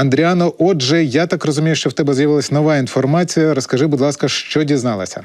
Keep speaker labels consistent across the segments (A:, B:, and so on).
A: Андріано, отже, я так розумію, що в тебе з'явилась нова інформація. Розкажи, будь ласка, що дізналася?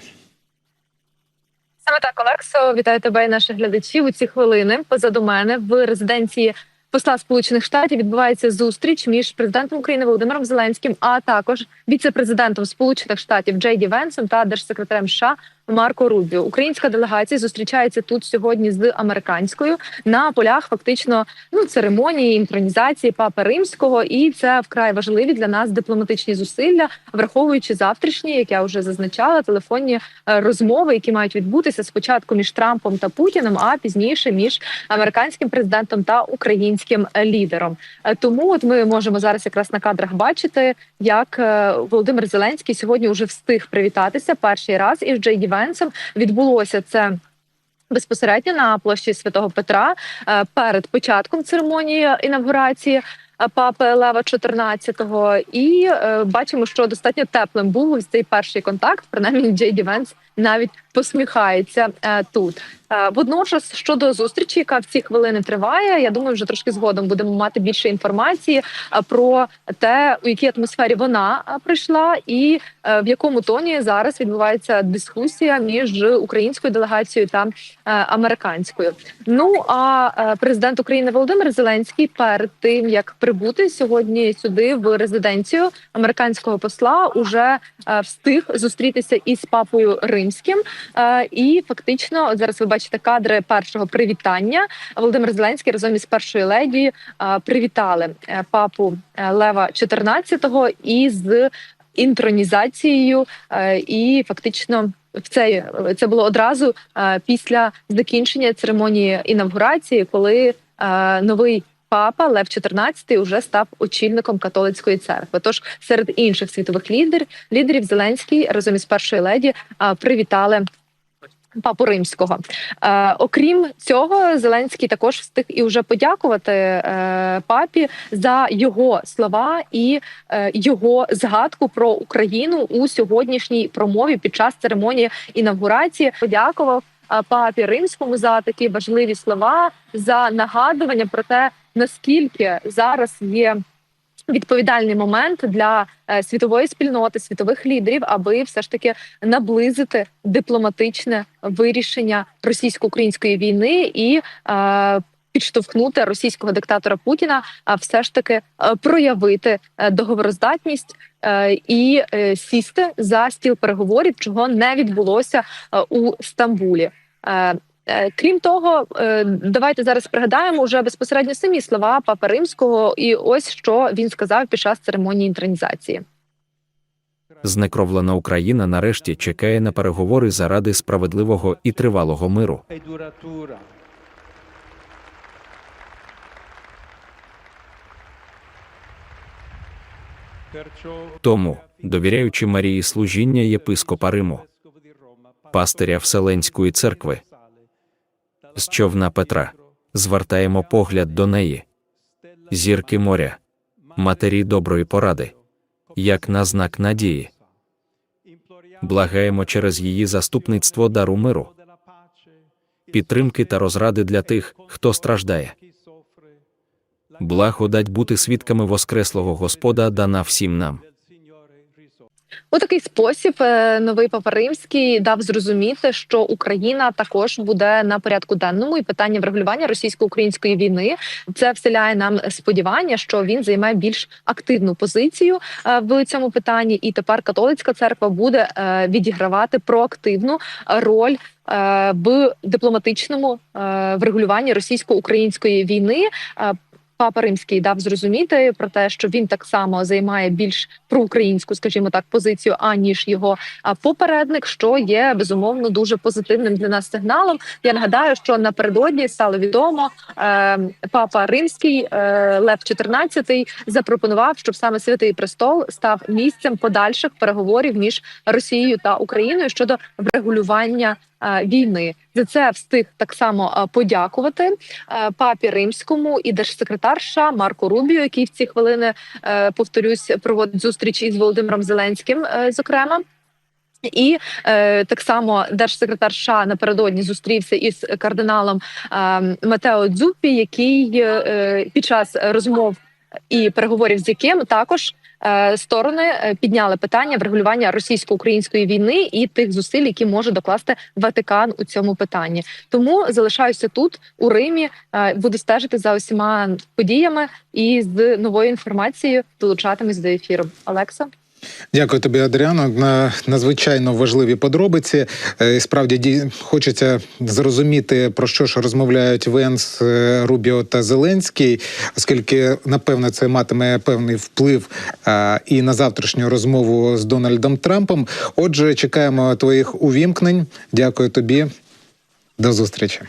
B: Саме так, Олексо, вітаю тебе і наших глядачів. У ці хвилини позаду мене в резиденції посла Сполучених Штатів відбувається зустріч між президентом України Володимиром Зеленським, а також віце-президентом Сполучених Штатів Джей Ді Венсом та держсекретарем США Марко Рубіо. Українська делегація зустрічається тут сьогодні з американською на полях фактично ну церемонії інтронізації папи римського, і це вкрай важливі для нас дипломатичні зусилля, враховуючи завтрашні, як я вже зазначала, телефонні е, розмови, які мають відбутися спочатку між Трампом та Путіним, а пізніше між американським президентом та українським лідером. Е, Тому от ми можемо зараз якраз на кадрах бачити, як е, Володимир Зеленський сьогодні вже встиг привітатися перший раз із Джей Ді Венсом. Відбулося це. Безпосередньо на площі Святого Петра е, перед початком церемонії інавгурації папи Лева XIV. і е, бачимо, що достатньо теплим був ось цей перший контакт. Принаймні, Джей Ді Венс навіть посміхається е, тут. Е, Водночас щодо зустрічі, яка в ці хвилини триває, я думаю, вже трошки згодом будемо мати більше інформації е, про те, у якій атмосфері вона е, прийшла, і е, в якому тоні зараз відбувається дискусія між українською делегацією та е, американською. Ну а е, президент України Володимир Зеленський перед тим як прибути сьогодні сюди в резиденцію американського посла, уже е, встиг зустрітися із папою римським. Е, І фактично, от зараз ви бачите кадри першого привітання. Володимир Зеленський разом із першою леді е, привітали папу Лева XIV із інтронізацією, і фактично. В це це було одразу після закінчення церемонії інавгурації, коли новий папа Лев XIV уже став очільником католицької церкви. Тож серед інших світових лідер, лідерів Зеленський разом із першою леді привітали. Папу римського, е, окрім цього, Зеленський також встиг і вже подякувати е, папі за його слова і е, його згадку про Україну у сьогоднішній промові під час церемонії інавгурації. Подякував папі римському за такі важливі слова, за нагадування про те, наскільки зараз є відповідальний момент для е, світової спільноти, світових лідерів, аби все ж таки наблизити дипломатичне вирішення російсько-української війни і е, підштовхнути російського диктатора Путіна, а все ж таки е, проявити е, договороздатність е, і сісти за стіл переговорів, чого не відбулося у Стамбулі. Крім того, давайте зараз пригадаємо вже безпосередньо самі слова Папи Римського, і ось що він сказав під час церемонії інтронізації.
C: Знекровлена Україна нарешті чекає на переговори заради справедливого і тривалого миру. Тому, довіряючи Марії служіння єпископа Риму, пастиря Вселенської церкви, з човна Петра, звертаємо погляд до неї, зірки моря, матері доброї поради, як на знак надії. Благаємо через її заступництво дару миру, підтримки та розради для тих, хто страждає. Благодать бути свідками Воскреслого Господа дана всім нам.
B: У такий спосіб е, новий папа римський дав зрозуміти, що Україна також буде на порядку денному і питання врегулювання російсько-української війни. Це вселяє нам сподівання, що він займе більш активну позицію е, в цьому питанні, і тепер католицька церква буде е, відігравати проактивну роль. В дипломатичному врегулюванні російсько-української війни Папа Римський дав зрозуміти про те, що він так само займає більш проукраїнську, скажімо так, позицію, аніж його попередник, що є безумовно дуже позитивним для нас сигналом. Я нагадаю, що напередодні стало відомо, е, папа Римський е, Лев XIV запропонував, щоб саме святий престол став місцем подальших переговорів між Росією та Україною щодо врегулювання війни. За це встиг так само е, подякувати е, папі римському і держсекретар США Марко Рубіо, який в ці хвилини е, повторюсь проводить зустріч із Володимиром Зеленським, е, зокрема. І е, так само держсекретар США напередодні зустрівся із кардиналом е, Матео Дзуппі, який е, під час розмов і переговорів з яким також е, сторони е, підняли питання врегулювання російсько-української війни і тих зусиль, які може докласти Ватикан у цьому питанні. Тому залишаюся тут у Римі. е, Буду стежити за усіма подіями і з новою інформацією долучатимусь до ефіру. Олекса.
A: Дякую тобі, Адріано. На надзвичайно важливі подробиці. Е, Справді ді- хочеться зрозуміти про що ж розмовляють Венс, е, Рубіо та Зеленський, оскільки напевно це матиме певний вплив е, і на завтрашню розмову з Дональдом Трампом. Отже, чекаємо твоїх увімкнень. Дякую тобі. До зустрічі.